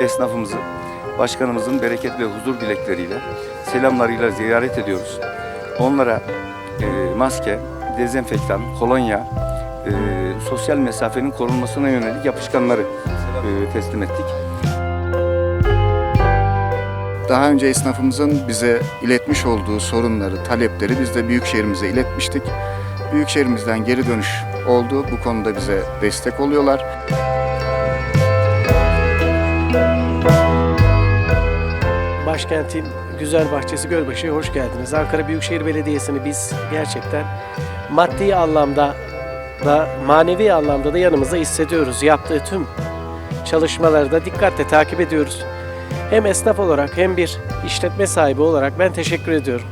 esnafımızı başkanımızın bereket ve huzur dilekleriyle, selamlarıyla ziyaret ediyoruz. Onlara e, maske, dezenfektan, kolonya, e, sosyal mesafenin korunmasına yönelik yapışkanları e, teslim ettik. Daha önce esnafımızın bize iletmiş olduğu sorunları, talepleri biz de Büyükşehir'imize iletmiştik. Büyükşehir'imizden geri dönüş oldu. Bu konuda bize destek oluyorlar. Başkentin güzel bahçesi Gölbaşı'ya hoş geldiniz. Ankara Büyükşehir Belediyesi'ni biz gerçekten maddi anlamda da manevi anlamda da yanımızda hissediyoruz. Yaptığı tüm çalışmaları da dikkatle takip ediyoruz. Hem esnaf olarak hem bir işletme sahibi olarak ben teşekkür ediyorum.